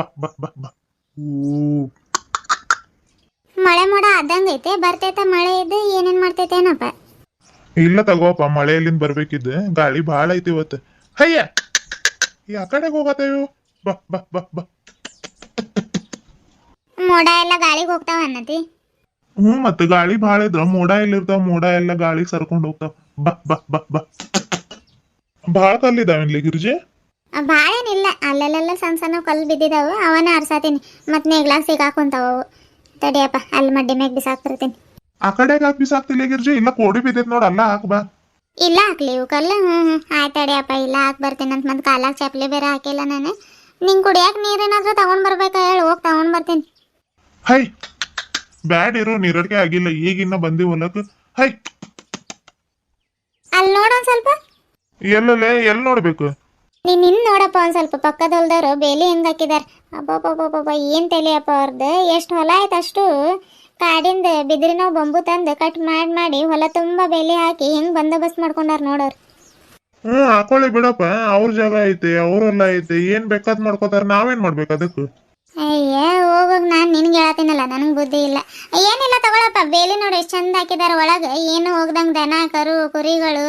ಮಳೆ ಮೋಡ ಆದಂಗೈತೆ ಬರ್ತೈತೆ ಮಳೆ ಇದೆ ಏನೇನ್ ಮಾಡ್ತೈತೆ ಏನಪ್ಪ? ಇಲ್ಲ ತಗೋಪ್ಪ ಮಳೆಯಲ್ಲಿಂದ ಬರ್ಬೇಕಿದ್ದೆ ಗಾಳಿ ಭಾಳ ಐತಿ ಇವತ್ತು. ಹಯ್ಯ! ಯಾ ಕಡೆಗೆ ಹೋಗತ್ತೇವು ಬಾ ಬಾ ಬಾ ಬಾ. ಮೋಡ ಎಲ್ಲ ಗಾಳಿಗೆ ಹೋಗ್ತಾವ ಅನ್ನತಿ? ಹ್ಞೂ ಮತ್ತೆ ಗಾಳಿ ಭಾಳ ಇದ್ರ ಮೋಡ ಎಲ್ಲಿರ್ತಾವ ಮೋಡ ಎಲ್ಲ ಗಾಳಿ ಸರ್ಕೊಂಡು ಹೋಗ್ತಾವ. ಬಾ ಬಾ ಬಾ ಬಾ. ಭಾಳ ಕಲ್ಲಿದಾವಿನ್ಲಿ ಗಿರ್ಜಿ? ಭಾಳೇನಿಲ್ಲ ಅಲ್ಲೆಲ್ಲ ಸಣ್ಣ ಸಣ್ಣ ಕಲ್ಲು ಬಿದ್ದಿದ್ದಾವೆ ಅವನ ಅರ್ಸಾತೀನಿ ಮತ್ತೆ ನೇಗ್ಲಾಗ ಈಗ ಅವು. ತಡಿಯಪ್ಪ ಅಲ್ಲಿ ಮಡ್ಡಿ ಮ್ಯಾಗ ಬಿಸಾಕ್ತಿರ್ತೀನಿ. ಆ ಕಡೆಗೆ ಹಾಕಿ ಬಿಸಾಕ್ತಿಲ್ಲ ಗಿರ್ಜಿ? ಇಲ್ಲ ಕೋಡಿ ಬಿದ್ದಿದ್ ನೋಡ ಅಲ್ಲ ಹಾಕ್ ಬಾ. ಇಲ್ಲ ಹಾಕ್ಲಿ ಇವು ಕಲ್ಲು ಹ್ಮ್ ಹ್ಮ್. ಆಯ್ತು ತಡಿಯಪ್ಪ ಇಲ್ಲ ಹಾಕ್ ಬರ್ತೀನಿ ಅಂತ ಮತ್ತೆ ಕಾಲಾಗ ಚಪ್ಪಲಿ ಬೇರೆ ಹಾಕಿಲ್ಲ ನಾನು. ನಿಂಗೆ ಕುಡಿಯಾಕ ನೀರೇನಾದ್ರೂ ತಗೊಂಡ್ ಬರ್ಬೇಕಾ ಹೇಳಿ ಹೋಗಿ ತಗೊಂಡ್ ಬರ್ತೀನಿ. ಹೈ ಬ್ಯಾಡ್ ಇರೋ ನೀರಡಿಕೆ ಆಗಿಲ್ಲ ಈಗಿನ್ನ ಬಂದಿ ಹೊಲಕ್. ಹೈ. ಅಲ್ಲಿ ನೋಡೋಣ ಸ್ವಲ್ಪ. ಎಲ್ಲ ಎಲ್ಲಿ ನೋಡ್ಬೇಕು? ನೀನ್ ನಿನ್ ನೋಡಪ್ಪ ಒಂದ್ ಸ್ವಲ್ಪ ಪಕ್ಕದ ಹೊಲ್ದವರು ಬೇಲಿ ಹೆಂಗ್ ಹಾಕಿದಾರ. ಅಬ್ಬಬ್ಬಬ್ಬಬ್ಬ ಏನ್ ತಲೆಯಪ್ಪ ಅವ್ರದ್ದು ಎಷ್ಟು ಹೊಲ ಆಯ್ತು ಅಷ್ಟು. ಕಾಡಿಂದ ಬಿದಿರಿನ ಬೊಂಬು ತಂದು ಕಟ್ ಮಾಡಿ ಮಾಡಿ ಹೊಲ ತುಂಬಾ ಬೇಲಿ ಹಾಕಿ ಹೆಂಗ್ ಬಂದೋಬಸ್ತ್ ಮಾಡ್ಕೊಂಡಾರ ನೋಡೋರು. ಹಾಕೊಳ್ಳಿ ಬಿಡಪ್ಪ. ಅವ್ರ ಜಾಗ ಐತೆ ಅವ್ರ ಹೊಲ ಐತೆ ಏನ್ ಬೇಕಾದ್ ಮಾಡ್ಕೋತಾರ ನಾವೇನ್ ಮಾಡ್ಬೇಕು ಅದಕ್ಕೆ? ಅಯ್ಯ ಹೋಗೋಗ್ ನಾನ್ ನಿನ್ಗೆ ಹೇಳತ್ತೀನಲ್ಲ ನನಗ್ ಬುದ್ಧಿ ಇಲ್ಲ. ಏನಿಲ್ಲ ತಗೊಳಪ್ಪ ಬೇಲಿ ನೋಡಿ ಎಷ್ಟು ಚಂದ ಹಾಕಿದಾರ ಒಳಗ. ಏನು ಹೋಗ್ದಂಗ್ ದನ ಕರು ಕುರಿಗಳು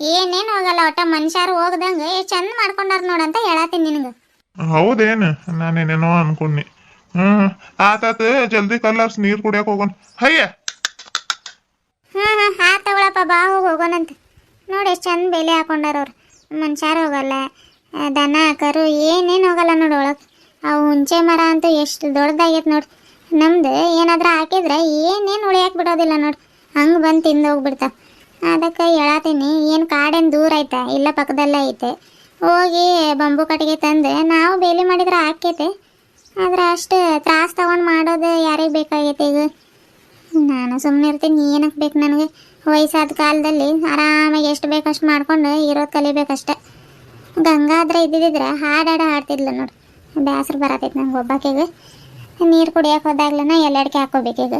ಏನೇನು ಹೋಗಲ್ಲ ಒಟ್ಟ ಮನುಷ್ಯರು ಹೋಗ್ದಂಗೆ ಎಷ್ಟು ಚಂದ ಮಾಡ್ಕೊಂಡಾರ ನೋಡಂತ ಹೇಳತ್ತೀನಿ ನಿನಗೆ. ಹೌದೇನು? ನಾನೇನೇನೋ ಅನ್ಕೊಂಡಿ ಹ್ಮ್ ಆತಾತ ಜಲ್ದಿ ಕಲ್ಲರ್ಸ್ ನೀರ್ ಕುಡಿಯಕ್ ಹೋಗೋಣ ಹಯ್ಯ! ಹಾ ಹಾ ಹಾ ತಗೊಳಪ್ಪ ಬಾ ಹೋಗಿ ಹೋಗೋಣಂತ. ನೋಡಿ ಎಷ್ಟು ಚಂದ ಬೆಲೆ ಹಾಕೊಂಡಾರ ಅವ್ರು. ಮನುಷ್ಯರು ಹೋಗಲ್ಲ ಆ, ದನ ಕರು ಏನೇನು ಹೋಗಲ್ಲ ನೋಡಿ ಒಳಗೆ. ಆ ಹುಂಚೆ ಮರ ಅಂತೂ ಎಷ್ಟು ದೊಡ್ಡದಾಗೈತೆ ನೋಡಿ. ನಮ್ದು ಏನಾದ್ರೂ ಹಾಕಿದ್ರೆ ಏನೇನು ಉಳಿಯಕ್ಕೆ ಬಿಡೋದಿಲ್ಲ ನೋಡಿ. ಹಂಗೆ ಬಂದು ತಿಂದು ಹೋಗ್ಬಿಡ್ತಾವ. ಅದಕ್ಕೆ ಹೇಳತ್ತೀನಿ ಏನು ಕಾಡೇನು ದೂರ ಐತೆ, ಇಲ್ಲ ಪಕ್ಕದಲ್ಲೇ ಐತೆ. ಹೋಗಿ ಬಂಬು ಕಟ್ಟಿಗೆ ತಂದು, ನಾವು ಬೇಲಿ ಮಾಡಿದ್ರೆ ಹಾಕೈತೆ ಆದ್ರೆ ಅಷ್ಟು ತ್ರಾಸ ತಗೊಂಡು ಮಾಡೋದು ಯಾರಿಗೆ ಬೇಕಾಗೈತೆ ಇದು ನಾನು ಸುಮ್ಮನೆ ಇರ್ತೀನಿ ಏನಕ್ಕೆ ಬೇಕು ನನಗೆ? ವಯಸ್ಸಾದ ಕಾಲದಲ್ಲಿ ಆರಾಮಾಗಿ ಎಷ್ಟು ಬೇಕಷ್ಟು ಮಾಡ್ಕೊಂಡು ಇರೋದು ಕಲಿಬೇಕಷ್ಟೆ ಗಂಗಾದ್ರೆ ಇದ್ದಿದ್ರೆ ಹಾಡಾಡ ಹಾಡ್ತಿದ್ಲು ನೋಡಿ. ಬೇಸರ ಬರತೈತೆ ನಂಗೆ ಒಬ್ಬಾಕೆಗೆ. ನೀರು ಕುಡಿಯೋಕೆ ಹೋದಾಗ್ಲನ ಎಲ್ಲಡಿಕೆ ಹಾಕೋಬೇಕೀಗ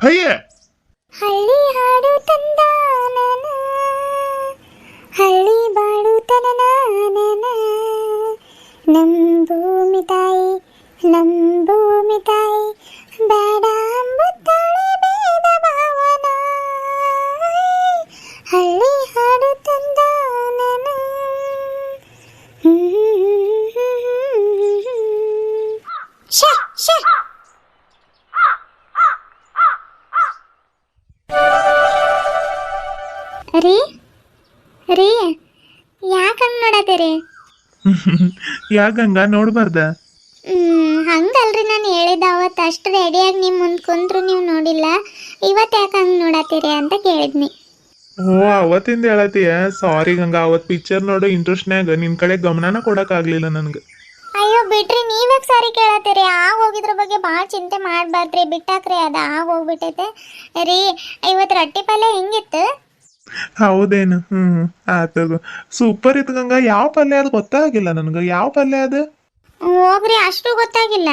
ಹಯ್ಯ. ಹಳ್ಳಿ ಹಾಡು ತಂದ ಹಳ್ಳಿ ಬಾಳು ರೀ? ರೀ ಯಾಕ ಹಂಗ ನೋಡತ್ತೀರಿ ಯಾಕಂಗ ನೋಡ್ಬಾರ್ದ? ಹ್ಮ್ ಹಂಗಲ್ರಿ ನಾನು ಹೇಳಿದ ಅವತ್ತು ಅಷ್ಟು ರೆಡಿಯಾಗಿ ನಿಮ್ಮ ಮುಂದೆ ಕುಂತ್ರು ನೀವು ನೋಡಿಲ್ಲ. ಇವತ್ತು ಯಾಕೆ ಹಂಗೆ ನೋಡತ್ತೀರಿ ಅಂತ ಕೇಳಿದ್ನಿ. ಓ ಅವತ್ತಿಂದ ಹೇಳತ್ತೀಯ ಸಾರಿ ಗಂಗ ಅವತ್ ಪಿಕ್ಚರ್ ನೋಡೋ ಇಂಟ್ರೆಸ್ಟ್ನ್ಯಾಗ ನಿನ್ ಕಡೆ ಗಮನನ ಕೊಡಕ್ ಆಗ್ಲಿಲ್ಲ ನನ್ಗೆ. ಅಯ್ಯೋ ಬಿಟ್ರಿ ನೀವ್ಯಾಕೆ ಸಾರಿ ಕೇಳತ್ತೀರಿ? ಆಗ ಹೋಗಿದ್ರ ಬಗ್ಗೆ ಭಾಳ ಚಿಂತೆ ಮಾಡಬಾರ್ದ್ರಿ ಬಿಟ್ಟಾಕ್ರಿ ಅದು ಆಗ ಹೋಗ್ಬಿಟ್ಟೈತೆ. ರೀ ಇವತ್ತು ರೊಟ್ಟಿ ಪಲ್ಯ ಹೆಂಗಿತ್ತು? ಹೌದೇನು? ಹ್ಮ್ ಆತದು ಸೂಪರ್ ಇತ್ತು ಗಂಗ. ಯಾವ ಪಲ್ಯ ಅದು ಗೊತ್ತಾಗಿಲ್ಲ ನನ್ಗ. ಯಾವ ಪಲ್ಯ ಅದು? ಹೋಗ್ರಿ ಅಷ್ಟು ಗೊತ್ತಾಗಿಲ್ಲ.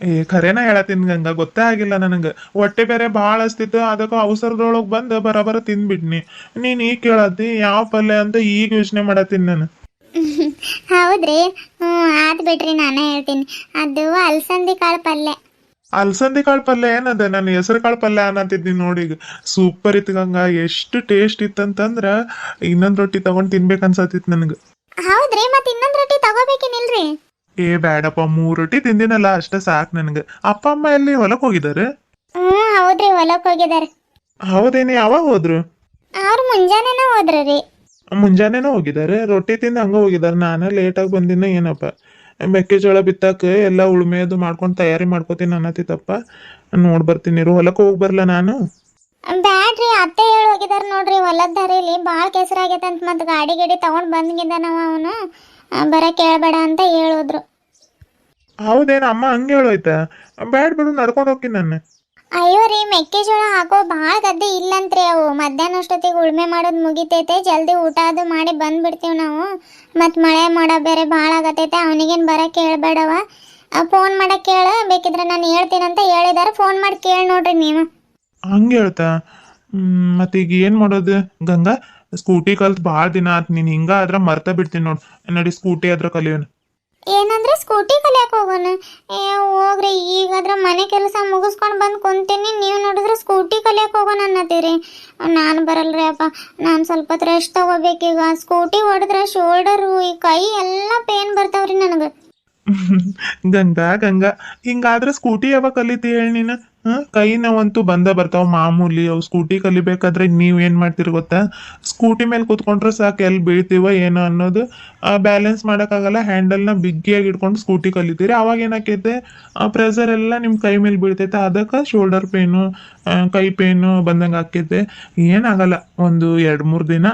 ಏ ಖರೇನ ಹೇಳತ್ತೀನಿ ಗಂಗ. ಗೊತ್ತೇ ಆಗಿಲ್ಲ ನನಗೆ. ಹೊಟ್ಟೆ ಬೇರೆ ಭಾಳ ಅಸ್ತಿತ್ತು ಅದಕ್ಕೆ ಅವಸರದೊಳಗ್ ಬಂದು ಬರಬರ ತಿನ್ಬಿಟ್ನಿ ನೀನ್ ಈಗ ಕೇಳತ್ತಿ ಯಾವ ಪಲ್ಯ ಅಂತ ಈಗ ಯೋಚನೆ ಮಾಡತ್ತೀನಿ ನಾನು. ಹೌದ್ರಿ. ಹ್ಮ್ ಆದ್ ಬಿಡ್ರಿ ನಾನೇ ಹೇಳ್ತೀನಿ. ಅದು ಅಲಸಂದಿ ಕಾಳು ಪಲ್ಯ. ಅಲ್ಸಂದಿ ಕಾಳು ಪಲ್ಯ ಏನದ? ನಾನು ಹೆಸರು ಕಾಳು ಪಲ್ಯ ಅನ್ನತ್ತಿದ್ದೀನಿ ನೋಡಿ ಈಗ. ಸೂಪರ್ ಇತ್ತು ಗಂಗ. ಎಷ್ಟು ಟೇಸ್ಟ್ ಇತ್ತಂತಂದ್ರ ಇನ್ನೊಂದ್ ರೊಟ್ಟಿ ತಗೊಂಡ್ ತಿನ್ಬೇಕು ಅನ್ಸತ್ತಿತ್ತು ನನಗೆ. ಹೌದ್ರಿ ಮತ್ತೆ ಇನ್ನೊಂದು ರೊಟ್ಟಿ ತಗೋಬೇಕೇನಿಲ್ರಿ? ಏ ಬ್ಯಾಡಪ್ಪ. ಮೂರ್ ರೊಟ್ಟಿ ತಿಂದಿನಲ್ಲ ಅಷ್ಟ ಸಾಕು ನನಗೆ. ಅಪ್ಪ ಅಮ್ಮ ಎಲ್ಲಿ ಹೊಲಕ್ ಹೋಗಿದ್ದಾರೆ ಹ್ಮ್ ಹೌದ್ರಿ ಹೊಲಕ್ಕೆ ಹೋಗಿದಾರೆ. ಹೌದೇನಿ? ಯಾವಾಗ ಹೋದ್ರು? ಅವ್ರು ಮುಂಜಾನೆನ ಹೋದ್ರಿ ಮುಂಜಾನೆನೇ ಹೋಗಿದ್ದಾರೆ ರೊಟ್ಟಿ ತಿಂದು ಹಂಗ ಹೋಗಿದ್ದಾರೆ ನಾನು ಲೇಟಾಗಿ ಬಂದಿನ ಏನಪ್ಪ? ಮೆಕ್ಕೆಜೋಳ ಬಿತ್ತಾಕ ಎಲ್ಲ ಉಳುಮೆ ಅದು ಮಾಡ್ಕೊಂಡು ತಯಾರಿ ಮಾಡ್ಕೋತೀನಿ ಅನ್ನತ್ತಿತ್ತಪ್ಪ ನೋಡ್ ಬರ್ತೀನಿ ಇರು. ಹೊಲಕ್ಕೆ ಹೋಗಿ ಬರ್ಲ ನಾನು? ಬ್ಯಾಡ್ರಿ ಅತ್ತೆ ಹೇಳಿ ಹೋಗಿದಾರ ನೋಡ್ರಿ. ಹೊಲದ ದಾರಿಲಿ ಭಾಳ ಕೆಸರಾಗೈತೆ ಅಂತ ಮತ್ತೆ ಗಾಡಿ ಗಿಡಿ ತಗೊಂಡ್ ಬಂದಿದ್ದಾನವ ಅವನು ಬರ ಹೇಳ್ಬೇಡ ಅಂತ ಹೇಳೋದ್ರು. ಹೌದೇನು? ಅಮ್ಮ ಹಂಗೆ ಹೇಳೋಯ್ತ? ಬ್ಯಾಡ್ ಬಿಡು ನಡ್ಕೊಂಡು ಹೋಗ್ತೀನಿ ನಾನು. ಅಯ್ಯೋ ರೀ ಮೆಕ್ಕೆಜೋಳ ಹಾಕೋ ಭಾಳ ಗದ್ದೆ ಇಲ್ಲಂತ್ರಿ ಅವು. ಮಧ್ಯಾಹ್ನ ಅಷ್ಟೊತ್ತಿಗೆ ಉಳ್ಮೆ ಮಾಡೋದು ಮುಗಿತೈತೆ. ಜಲ್ದಿ ಊಟ ಅದು ಮಾಡಿ ಬಂದ್ಬಿಡ್ತೀವಿ ನಾವು. ಮತ್ತು ಮಳೆ ಮಾಡೋ ಬೇರೆ ಭಾಳ ಆಗತೈತೆ. ಅವನಿಗೇನು ಬರಕ್ಕೆ ಹೇಳ್ಬೇಡವ ಫೋನ್ ಮಾಡಕ್ಕೆ ಕೇಳ. ಬೇಕಿದ್ರೆ ನಾನು ಹೇಳ್ತೀನಂತ ಹೇಳಿದಾರೆ. ಫೋನ್ ಮಾಡಿ ಕೇಳಿ ನೋಡ್ರಿ ನೀವು. ಹಂಗೆ ಹೇಳ್ತಾ? ಈಗ ಏನು ಮಾಡೋದು? ಗಂಗಾ ಸ್ಕೂಟಿ ಕಲ್ತು ಭಾಳ ದಿನ ಆಯ್ತು ನೀನು ಹಿಂಗ ಆದ್ರೆ ಮರ್ತ ಬಿಡ್ತೀನಿ ನೋಡಿ. ನಡಿ ಸ್ಕೂಟಿ ಆದ್ರೆ ಕಲಿಯೋಣ ಏನಂದ್ರೆ ಸ್ಕೂಟಿ ಕಲಿಯಕ್ಕೆ ಹೋಗೋಣ ಏ, ಹೋಗ್ರಿ, ಈಗಾದ್ರೆ ಮನೆ ಕೆಲಸ ಮುಗಿಸ್ಕೊಂಡು ಬಂದು ಕುಂತೀನಿ. ನೀವು ನೋಡಿದ್ರೆ ಸ್ಕೂಟಿ ಕಲಿಯಕ್ಕೆ ಹೋಗೋಣ ಅನ್ನತ್ತೀರಿ. ನಾನು ಬರಲ್ರಿ ಅಪ್ಪ, ನಾನು ಸ್ವಲ್ಪ ಹೊತ್ತು ರೆಸ್ಟ್ ತಗೋಬೇಕೀಗ ಸ್ಕೂಟಿ ಹೊಡೆದ್ರೆ ಶೋಲ್ಡರು ಈ ಕೈ ಎಲ್ಲ ಪೇನ್ ಬರ್ತಾವ್ರಿ ನನಗೆ. ಗಂಗಾ ಗಂಗಾ, ಹಿಂಗಾದ್ರೆ ಸ್ಕೂಟಿ ಯಾವಾಗ ಕಲಿತಿ ಹೇಳಿ ನೀನು? ಕೈ ನೋವಂತೂ ಬಂದ ಬರ್ತಾವ. ಮಾಮೂಲಿ ಅವು ಸ್ಕೂಟಿ ಕಲಿಬೇಕಾದ್ರೆ ನೀವು ಏನು ಮಾಡ್ತೀರಿ ಗೊತ್ತಾ? ಸ್ಕೂಟಿ ಮೇಲೆ ಕೂತ್ಕೊಂಡ್ರೆ ಸಾಕು ಎಲ್ಲಿ ಬೀಳ್ತೀವ ಏನೋ ಅನ್ನೋದು. ಬ್ಯಾಲೆನ್ಸ್ ಮಾಡೋಕ್ಕಾಗಲ್ಲ. ಹ್ಯಾಂಡಲ್ನ ಬಿಗ್ಗಿಯಾಗಿ ಇಟ್ಕೊಂಡು ಸ್ಕೂಟಿ ಕಲಿತೀರಿ. ಅವಾಗ ಏನಾಕೈತೆ? ಪ್ರೆಸರ್ ಎಲ್ಲ ನಿಮ್ಮ ಕೈ ಮೇಲೆ ಬೀಳ್ತೈತೆ. ಅದಕ್ಕೆ ಶೋಲ್ಡರ್ ಪೇನು ಕೈ ಪೇನು ಬಂದಂಗೆ ಆಕೈತೆ ಏನಾಗಲ್ಲ ಒಂದು ಎರಡು ಮೂರು ದಿನ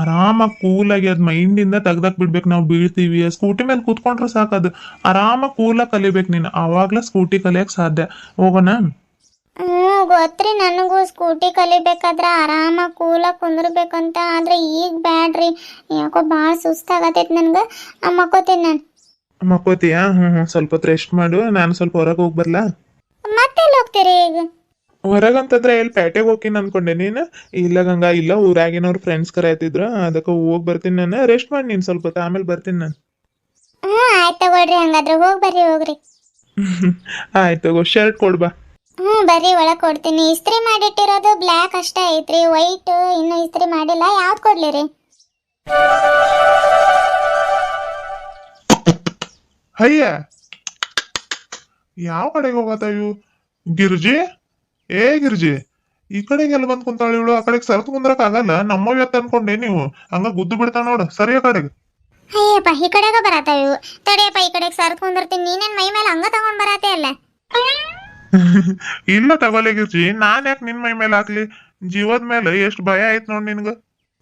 ಆರಾಮಾಗಿ ಕೂಲಾಗಿ ಅದು ಮೈಂಡಿಂದ ತೆಗ್ದಾಕ್ ಬಿಡ್ಬೇಕು. ನಾವು ಬೀಳ್ತೀವಿ ಸ್ಕೂಟಿ ಮೇಲೆ ಕೂತ್ಕೊಂಡ್ರೆ ಸಾಕು ಅದು. ಆರಾಮಾಗಿ ಕೂಲಾಗಿ ಕಲಿಬೇಕು ನೀನು. ಆವಾಗಲೇ ಸ್ಕೂಟಿ ಕಲಿಯಕ್ಕೆ ಸಾಧ್ಯ. ಹೋಗೋಣ? ಹ್ಞೂ ಗೊತ್ತ್ರಿ. ನನಗೂ ಸ್ಕೂಟಿ ಕಲಿಬೇಕಾದ್ರೆ ಆರಾಮಾಗಿ ಕೂಲಾಗಿ ಕುಂದಿರ್ಬೇಕಂತ. ಆದ್ರೆ ಈಗ ಬ್ಯಾಡ್ರಿ. ಯಾಕೋ ಭಾಳ ಸುಸ್ತಾಗತ್ತೈತೆ ನನಗೆ. ಮಕ್ಕೋತೀನಿ ನಾನು. ಮಕ್ಕೋತೀಯಾ? ಹ್ಞೂ ಹ್ಞೂ ಸ್ವಲ್ಪ ಹೊತ್ತು ರೆಸ್ಟ್ ಮಾಡು. ನಾನು ಸ್ವಲ್ಪ ಹೊರಗೆ ಹೋಗಿ ಮತ್ತೆ ಮತ್ತೆಲ್ಲಿ ಹೋಗ್ತೀರಿ ಈಗ? ಹೊರಗಂತಂದ್ರೆ ಎಲ್ಲಿ ಪೇಟೆಗೆ ಹೋಗ್ತೀನಿ ಅನ್ಕೊಂಡೆ ನೀನು? ಇಲ್ಲ ಗಂಗಾ ಇಲ್ಲ ಊರಾಗಿನವ್ರು ಫ್ರೆಂಡ್ಸ್ ಕರೆಯತ್ತಿದ್ರು ಅದಕ್ಕೆ ಹೋಗಿ ಬರ್ತೀನಿ ನಾನು. ರೆಸ್ಟ್ ಮಾಡಿ ನೀನು ಸ್ವಲ್ಪ ಹೊತ್ತು ಆಮೇಲೆ ಬರ್ತೀನಿ ನಾನು. ಹ್ಞೂ ಆಯ್ತು ತಗೊಳ್ರಿ. ಹಂಗಾದ್ರೆ ಹೋಗಿ ಬರ್ರಿ ಹೋಗ್ರಿ. ಆಯ್ತು ತಗೋ ಶರ್ಟ್ ಕೊಡ್ಬಾ ಹ್ಞೂ ಬರ್ರಿ ಒಳಗೆ ಕೊಡ್ತೀನಿ. ಇಸ್ತ್ರಿ ಮಾಡಿಟ್ಟಿರೋದು ಬ್ಲ್ಯಾಕ್ ಅಷ್ಟೇ ಐತ್ರಿ. ವೈಟ್ ಇನ್ನೂ ಇಸ್ತ್ರಿ ಮಾಡಿಲ್ಲ. ಯಾವ್ದು ಕೊಡ್ಲಿ ರೀ? ಅಯ್ಯ! ಯಾವ ಕಡೆಗೆ ಹೋಗತ್ತ ಇವು ಗಿರ್ಜಿ? ಏ ಗಿರಿಜಿ ಈ ಕಡೆಗೆ ಎಲ್ಲ ಬಂದ್ ಕುಂತಾಳ ಇವಳು? ಆ ಕಡೆಗೆ ಸರತ್ ಕುಂದ್ರಕ್ ಆಗಲ್ಲ. ನಮ್ಮ ಎತ್ತ ಅನ್ಕೊಂಡೆ ನೀವು. ಹಂಗ ಗುದ್ದು ಬಿಡ್ತಾಳ ನೋಡು. ಆ ಕಡೆಗೆ. ಅಯ್ಯಪ್ಪ ಈ ಕಡೆಗ ಬರತಾವ ಇವು ತಡೆಯಪ್ಪ ಈ ಕಡೆಗೆ ಸರತ್ ಕುಂದಿರ್ತೀನಿ. ನೀನೇನ್ ಮೈ ಮೇಲೆ ಹಂಗ ತಗೊಂಡ್ ಬರತ್ತೆ ಅಲ್ಲ? ಇಲ್ಲ ತಗೊಲೆ ಗಿರ್ಜಿ. ನಾನ್ ಯಾಕೆ ನಿನ್ ಮೈ ಮೇಲೆ ಹಾಕ್ಲಿ? ಜೀವದ ಮೇಲೆ ಎಷ್ಟು ಭಯ ಆಯ್ತು ನೋಡ್ ನಿನ್ಗ.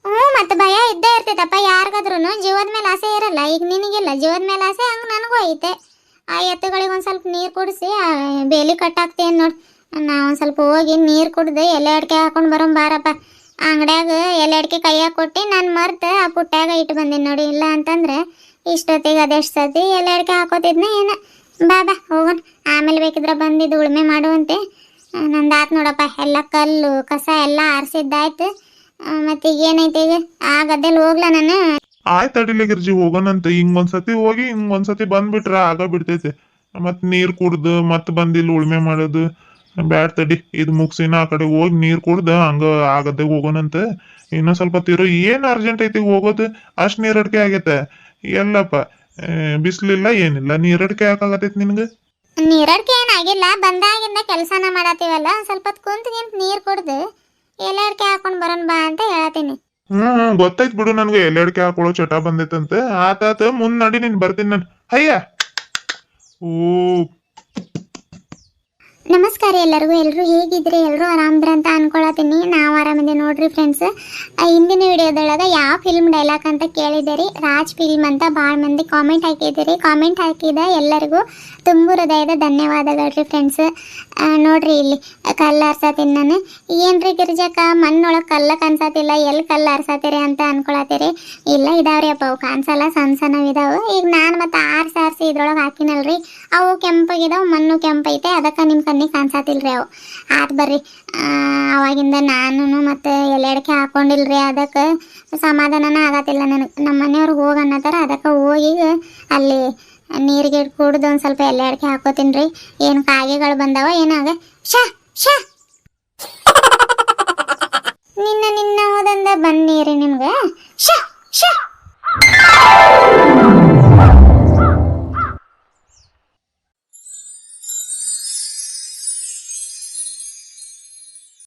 ಹ್ಞೂ ಮತ್ತೆ ಭಯ ಇದ್ದೇ ಇರ್ತೈತಪ್ಪ ಯಾರಿಗಾದ್ರೂ ಜೀವದ ಮೇಲೆ ಆಸೆ ಇರಲ್ಲ. ಈಗ ನಿನಗಿಲ್ಲ. ಜೀವದ ಮೇಲೆ ಆಸೆ ಹಂಗೆ ನನಗೂ ಐತೆ. ಆ ಎತ್ತುಗಳಿಗೆ ಒಂದ್ ಸ್ವಲ್ಪ ನೀರು ಕುಡಿಸಿ ಬೇಲಿ ಕಟ್ಟಾಕ್ತೇನೆ ನೋಡಿ. ನಾ ಒಂದು ಸ್ವಲ್ಪ ಹೋಗಿ ನೀರು ಕುಡ್ದು ಎಲೆ ಅಡಿಕೆ ಹಾಕೊಂಡು ಬರೋಣ ಬಾರಪ್ಪ. ಅಂಗಡ್ಯಾಗ ಎಲೆ ಅಡಿಕೆ ಕೈಯಾಗ ಕೊಟ್ಟು ನಾನು ಮರ್ತು ಆ ಪುಟ್ಟ್ಯಾಗ ಇಟ್ಟು ಬಂದೀನಿ ನೋಡಿ. ಇಲ್ಲ ಅಂತಂದ್ರೆ ಇಷ್ಟೊತ್ತಿಗೆ ಅದೆಷ್ಟು ಸತಿ ಎಲೆ ಅಡಿಕೆ ಹಾಕೋತಿದ್ನ ಏನು? ಬಾ ಬಾ, ಹೋಗೋಣ. ಆಮೇಲೆ ಬೇಕಿದ್ರೆ ಬಂದಿದ್ದು ಉಳುಮೆ ಮಾಡುವಂತೆ. ನಂದು ಆತು ನೋಡಪ್ಪ. ಎಲ್ಲ ಕಲ್ಲು, ಕಸ ಎಲ್ಲ ಆರಿಸಿದ್ದಾಯ್ತು. ಮತ್ತೆ ಈಗ ಏನೈತೆ ಈಗ? ಆ ಗದ್ದೆಲಿ ಹೋಗ್ಲ ನಾನು? ಆಯ್ತು ಅಡಿಲೆ ಗಿರ್ಜಿ, ಹೋಗೋಣಂತ. ಹಿಂಗ್ ಒಂದ್ಸತಿ ಹೋಗಿ, ಹಿಂಗ್ ಒಂದ್ಸತಿ ಬಂದ್ಬಿಟ್ರ ಆಗ ಬಿಡ್ತೈತೆ. ಮತ್ ನೀರ್ ಕುಡ್ದು ಮತ್ ಬಂದಿಲ್ಲ ಉಳ್ಮೆ ಮಾಡೋದು. ಬ್ಯಾಡ್ ತಡಿ ಇದು ಮುಗ್ಸಿನ ಆ ಕಡೆ ಹೋಗಿ ನೀರ್ ಕುಡ್ದ ಹಂಗ ಆಗದೆ ಹೋಗೋಣಂತ. ಇನ್ನ ಸ್ವಲ್ಪ ತಿರು ಏನ್ ಅರ್ಜೆಂಟ್ ಐತಿ ಹೋಗೋದು? ಅಷ್ಟ್ ನೀರಡಿಕೆ ಆಗೈತೆ? ಎಲ್ಲಪ್ಪ. ಬಿಸ್ಲಿಲ್ಲ ಏನಿಲ್ಲ. ನೀರಡಿಕೆ ಯಾಕಾಗತೈತಿ ನಿನ್ಗೆ? ನೀರಡ್ಕೆ ಏನಾಗಿಲ್ಲ ಬಂದಾಗಿಂದ ಕೆಲಸನ ಮಾಡತ್ತೀವಲ್ಲ ಸ್ವಲ್ಪ ಕುಂತ ನಿಂತ ನೀರ್ ಕುಡ್ದು ಎಲೆ ಅಡಿಕೆ ಹಾಕೊಂಡು ಬರೋಣ ಬಾ ಅಂತ ಹೇಳತೀನಿ. ಹ್ಮ್ ಹ್ಮ್. ಗೊತ್ತಾಯ್ತು ಬಿಡು ನನ್ಗೆ. ಎಲ್ಲೆಡ್ಕೆ ಹಾಕೊಳ್ಳೋ ಚಟ ಬಂದೈತಂತೆ. ಆತಾತ ಮುಂದ್ ನಡಿ ನೀನ್ ಬರ್ತೀನಿ ನಾನು. ಅಯ್ಯ! ಓ ನಮಸ್ಕಾರ ಎಲ್ಲರಿಗೂ. ಎಲ್ಲರೂ ಹೇಗಿದ್ರಿ? ಎಲ್ಲರೂ ಆರಾಮ್ರ ಅಂತ ಅನ್ಕೊಳತೀನಿ ನಾವು ಆರಾಮಿದೆ ನೋಡ್ರಿ ಫ್ರೆಂಡ್ಸ್ ಹಿಂದಿನ ವಿಡಿಯೋದೊಳಗೆ ಯಾವ ಫಿಲ್ಮ್ ಡೈಲಾಗ್ ಅಂತ ಕೇಳಿದ್ದೀರಿ? ರಾಜ್ ಫಿಲ್ಮ್ ಅಂತ ಭಾಳ ಮಂದಿ ಕಾಮೆಂಟ್ ಹಾಕಿದ್ದೀರಿ. ಕಾಮೆಂಟ್ ಹಾಕಿದ ಎಲ್ಲರಿಗೂ ತುಂಬ ಹೃದಯದ ಧನ್ಯವಾದಗಳು ಫ್ರೆಂಡ್ಸ್ ನೋಡ್ರಿ ಇಲ್ಲಿ ಕಲ್ಲು ಆರ್ಸತ್ತೀನಿ ನಾನು. ಏನ್ರಿ ಗಿರ್ಜಕ್ಕ? ಮಣ್ಣೊಳಗೆ ಕಲ್ಲ ಕಾಣಿಸತಿಲ್ಲ ಎಲ್ಲಿ ಕಲ್ಲು ಹರ್ಸತ್ತೀರಿ ಅಂತ ಅನ್ಕೊಳತ್ತೀರಿ. ಇಲ್ಲ, ಇದಾವ್ರಿ ಅಪ್ಪ. ಅವು ಕಾಣಿಸಲ್ಲ, ಸಣ್ಣ ಸಣ್ಣ ಇದಾವು. ಈಗ ನಾನು ಮತ್ತೆ ಆರ್ಸಿ ಆರ್ಸಿ ಇದ್ರೊಳಗೆ ಹಾಕಿನಲ್ರಿ. ಅವು ಕೆಂಪಾಗಿದಾವೆ ಮಣ್ಣು ಕೆಂಪೈತೆ ಅದಕ್ಕೆ ನಿಮ್ಮ ಕಣ್ಣಿಗೆ ಕಾಣಿಸತಿಲ್ರಿ ಅವು. ಆತು ಬರ್ರಿ. ಅವಾಗಿಂದ ನಾನು ಮತ್ತು ಎಲೆಡ್ಕೆ ಹಾಕೊಂಡಿಲ್ರಿ ಅದಕ್ಕೆ ಸಮಾಧಾನನ ಆಗತ್ತಿಲ್ಲ ನನಗೆ. ನಮ್ಮ ಮನೆಯವ್ರು ಹೋಗಿ ಅನ್ನತ್ತಾರ ಅದಕ್ಕೆ ಹೋಗಿ ಅಲ್ಲಿ ನೀರಿಗೆ ಕುಡ್ದು ಒಂದು ಸ್ವಲ್ಪ ಎಲೆ ಅಡಿಕೆ ಹಾಕೋತೀನಿ ಏನು ಕಾಗೆಗಳು ಬಂದಾವ, ಏನಾಗ? ಶ ಶ ನಿನ್ನ ನಿನ್ನ ಹೋದಂದ ಬಂದ್ ನೀರಿ ನಿಮ್ಗೆ. ಶ ಶ